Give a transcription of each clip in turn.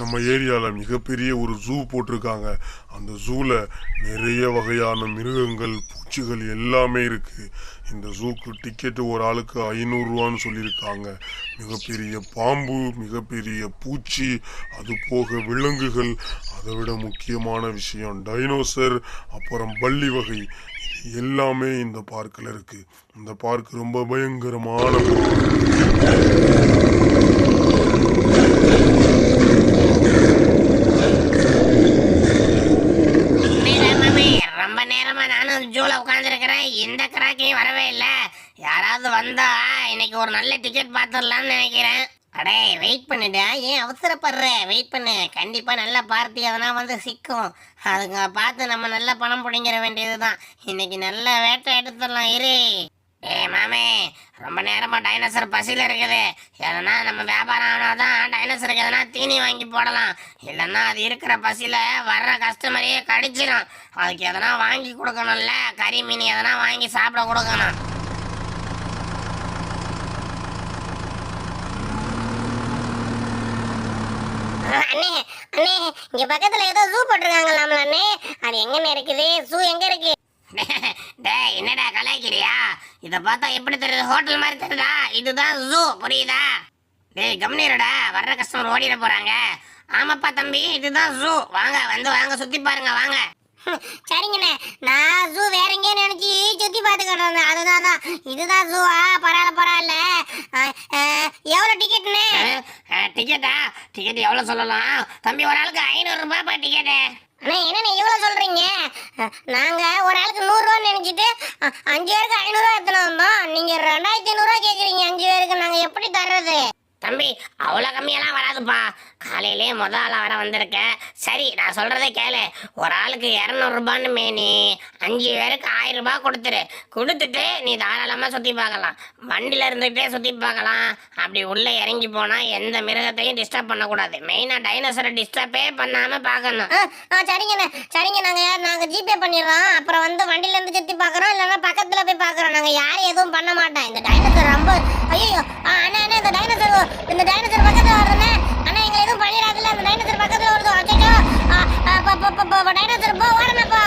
நம்ம ஏரியாவில் மிகப்பெரிய ஒரு ஜூ போட்டிருக்காங்க. அந்த ஜூவில் நிறைய வகையான மிருகங்கள் பூச்சிகள் எல்லாமே இருக்குது இந்த ஜூக்கு டிக்கெட்டு ஒரு ஆளுக்கு ஐநூறுரூவான்னு சொல்லியிருக்காங்க. மிகப்பெரிய பாம்பு மிகப்பெரிய பூச்சி அது போக விலங்குகள். அதை விட முக்கியமான விஷயம் டைனோசர் அப்புறம் பள்ளி வகை. எல்லாமே இந்த பார்க்கில் இருக்குது இந்த பார்க் ரொம்ப பயங்கரமான பார்க் மாமி நானும் ஜூல உட்காந்துருக்கிறேன் இந்த கிராக்கையும் வரவே இல்லை. யாராவது வந்தா இன்னைக்கு ஒரு நல்ல டிக்கெட் பார்த்துடலாம்னு நினைக்கிறேன். அடே வெயிட் பண்ணுடா. ஏன் அவசரப்படுற? வெயிட் பண்ணு. கண்டிப்பாக நல்ல பார்ட்டி அதனால் வந்து சிக்கும். அதுங்க பார்த்து நம்ம நல்ல பணம் பிடிங்கிற வேண்டியதுதான். இன்னைக்கு நல்ல வேட்டை எடுத்துடலாம் இரு. ஏய் மாமே ரொம்ப நேரமா டைனோசர் பசியில் இருக்குது. எதனா நம்ம வியாபாரம் ஆனாதான் டைனோசருக்கு எதனா தீனி வாங்கி போடலாம். இல்லைன்னா அது இருக்கிற பசியில் வர்ற கஸ்டமரையே கடிச்சிடும் அதுக்கு எதனா வாங்கி கொடுக்கணும்ல? கறி மீன் எதனா வாங்கி சாப்பிட கொடுக்கணும். அண்ணே அண்ணே இங்கே பக்கத்தில் ஏதோ ஜூ போட்டிருக்காங்களாம்ல அண்ணே அது எங்கன்னு இருக்குது? ஜூ எங்கே இருக்குது டேய் என்னடா கலாய்க்கிறியா? இதை பார்த்தா எப்படி தெரியுது? ஹோட்டல் மாதிரி தெரியுதா? இதுதான் ஜூ புரியுதா? டேய் கம்னீரடா. வர்ற கஸ்டமர் ஓடிட போறாங்க. ஆமாப்பா தம்பி இதுதான் ஜூ வாங்க வந்து வாங்க சுத்தி பாருங்க வாங்க. சரிங்கண்ணே. நான் ஜூ வேற எங்கேயும் நினைச்சு சுத்தி பார்த்துக்கிட்டு அதுதான் தான் இதுதான் ஜூவா பரவாயில்ல பரவாயில்ல. எவ்வளவு டிக்கெட்ண்ணே டிக்கெட்டா டிக்கெட் எவ்வளோ சொல்லலாம்? தம்பி ஒரு ஆளுக்கு ஐநூறுரூபாப்பா டிக்கெட்டு அண்ணா என்னண்ணே இவ்வளோ சொல்கிறீங்க நாங்கள் ஒரு ஆளுக்கு நூறுரூவான்னு நினச்சிட்டு அஞ்சு பேருக்கு ஐநூறுரூவா எத்தனை வந்தோம்? நீங்கள் ரெண்டாயிரத்தி ஐநூறுரூவா கேட்குறீங்க அஞ்சு பேருக்கு நாங்கள் எப்படி தர்றது? தம்பி அவ்வளோ கம்மியெல்லாம் வராதுப்பா. காலையிலே முத ஆளாக வர வந்திருக்கேன் சரி நான் சொல்கிறதே கேளு. ஒரு ஆளுக்கு இரநூறுபான்னு மேனி அஞ்சு பேருக்கு ஆயிரம் ரூபாய் கொடுத்துரு. கொடுத்துட்டு நீ தாராளமாக சுற்றி பார்க்கலாம். வண்டியில் இருந்துகிட்டே சுற்றி பார்க்கலாம். அப்படி உள்ளே இறங்கி போனால் எந்த மிருகத்தையும் டிஸ்டர்ப் பண்ணக்கூடாது. மெயினாக டைனோசரை டிஸ்டர்பே பண்ணாமல் பார்க்கணும். ஆ சரிங்கண்ணே. சரிங்க நாங்கள் யார்? நாங்கள் ஜிபே பண்ணிடுறோம். அப்புறம் வந்து வண்டியிலேருந்து சுற்றி பார்க்குறோம். இல்லைன்னா பக்கத்தில் போய் பார்க்குறோம். நாங்கள் யாரும் எதுவும் பண்ண மாட்டோம். இந்த டைனோசர் ரொம்ப ஐயோ அண்ணா அண்ணா இந்த டைனோசர் இந்த டைனோசர் பக்கத்துல வருதுண்ணே அண்ணா எங்களை எதுவும் பண்ணிடாதுல்ல இந்த டைனோசர் பக்கத்துல வருது அச்சோ டைனோசர் போ ஓடணும்ப்பா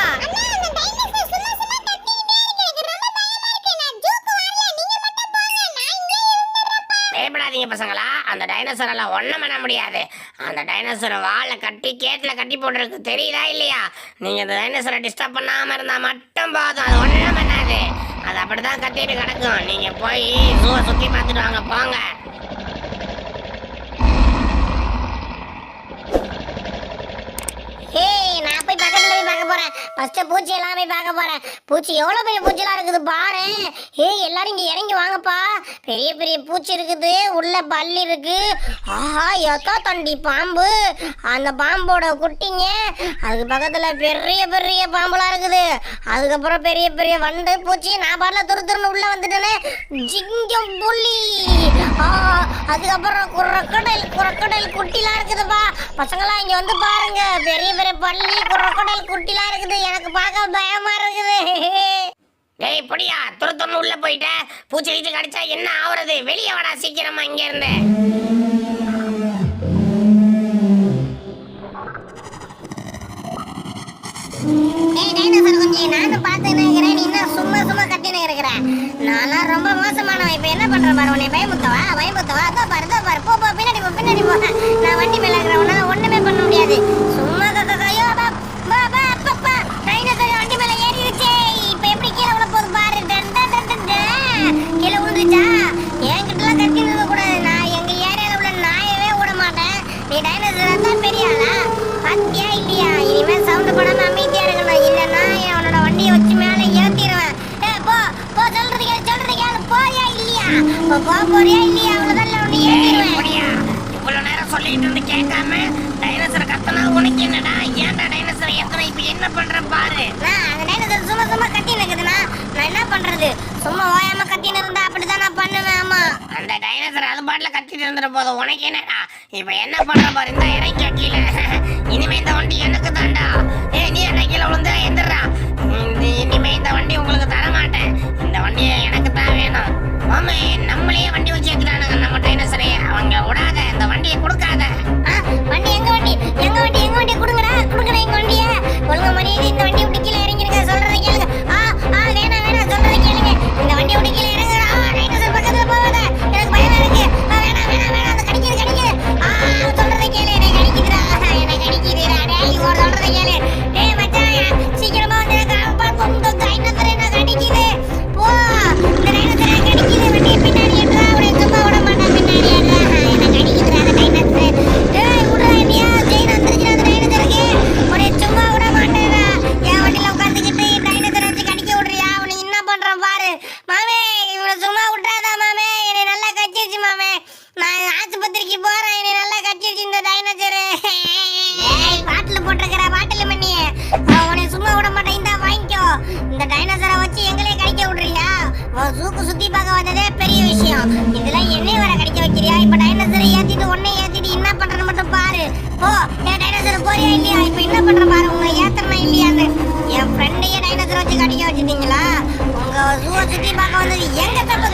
பயப்படாதீங்க பசங்களா. அந்த டைனோசரெல்லாம் ஒன்றும் பண்ண முடியாது. அந்த டைனோசரை வாழை கட்டி கேட்டில் கட்டி போட்டிருக்கு. தெரியுதா இல்லையா? நீங்கள் அந்த டைனோசரை டிஸ்டர்ப் பண்ணாமல் இருந்தால் மட்டும் போதும். அது ஒன்றும் பண்ணாது. அது அப்படி தான் கட்டிட்டு கிடக்கும். நீங்கள் போய் ஜூவை சுற்றி பார்த்துட்டு வாங்க. போங்க ஏய் நான் போய் பக்கத்துல போய் பார்க்க போறேன் ஃபர்ஸ்ட் பூச்சி எல்லாம் போய் பார்க்க போறேன். பூச்சி எவ்வளவு பெரிய பூச்சிலாம் இருக்குது பாரு. ஏய் எல்லாரும் இங்க இறங்கி வாங்கப்பா. பெரிய பெரிய பூச்சி இருக்குது. உள்ள பல்லி இருக்கு. ஆஹா எத்தா தண்டி பாம்பு. அந்த பாம்போட குட்டிங்க அதுக்கு பக்கத்துல பெரிய பெரிய பாம்புலாம் இருக்குது. அதுக்கப்புறம் பெரிய பெரிய வண்டு பூச்சி. நான் பாடல துரு துருன்னு உள்ள வந்துட்டேனே. ஜிங்கம் புள்ளி ஆ, அதுக்கப்புறம் குரக்கடல் குரக்கடல் குட்டிலாம் இருக்குதுப்பா. பசங்களாம் இங்க வந்து பாருங்க. பெரிய பெரிய பள்ளி குரக்கடல் குட்டிலாம் இருக்குது. எனக்கு பார்க்க பயமா இருக்குது. டேய் பொடியா துரு துருன்னு உள்ளே போயிட்ட. பூச்சி கீச்சி கடிச்சா என்ன ஆகுறது வெளியே வாடா சீக்கிரமா டைனோசர் குஞ்சு நானும் பார்த்து நினைக்கிறேன். நீ என்ன சும்மா சும்மா கட்டினு இருக்கிற. நான்லாம் ரொம்ப மோசமானவன். இப்போ என்ன பண்ற பாரு உன்னை? பயமுத்தவா? பயமுத்தவா? அதோ பாரு அதோ பாரு. போ போ பின்னாடி இல்லையா போ போ போறியா இல்லையா? அவ்வளவுதான் இல்ல உன்னை ஏய், ஏத்திடுவேன். பொடியா இவ்வளவு நேரம் சொல்லிட்டு இருந்து கேட்காம டைனோசர் கத்தனா உனக்கு என்னடா? ஏன்டா டைனோசர் ஏத்தன? இப்ப என்ன பண்ற பாரு. நான் அந்த டைனோசர் சும்மா சும்மா இருக்குதுண்ணா. நான் என்ன பண்றது? சும்மா ஓயாம கத்தின்னு இருந்தா அப்படிதான் நான் பண்ணுவேன் ஆமா. அந்த டைனோசர் அது பாட்டுல கத்திட்டு இருந்துற போது உனக்கு என்னடா? இப்ப என்ன பண்ற பாரு? இந்த இறங்கி கீழே சூக்கு சுத்தி பார்க்க வந்ததே பெரிய விஷயம். இதெல்லாம் என்னைய வர கடிக்க வைக்கிறியா? இப்ப டைனோசரை ஏத்திட்டு உன்னை ஏத்திட்டு என்ன பண்றேன்னு மட்டும் பாரு. ஓ ஏன் டைனோசர் போறியா இல்லையா? இப்ப என்ன பண்ற பாரு உன்னை ஏத்துறனா இல்லையான்னு. என் ஃப்ரெண்டையே டைனோசர் வச்சு கடிக்க வச்சுட்டீங்களா? உங்க ஜூவை சுத்தி பார்க்க வந்தது எங்க தப்பு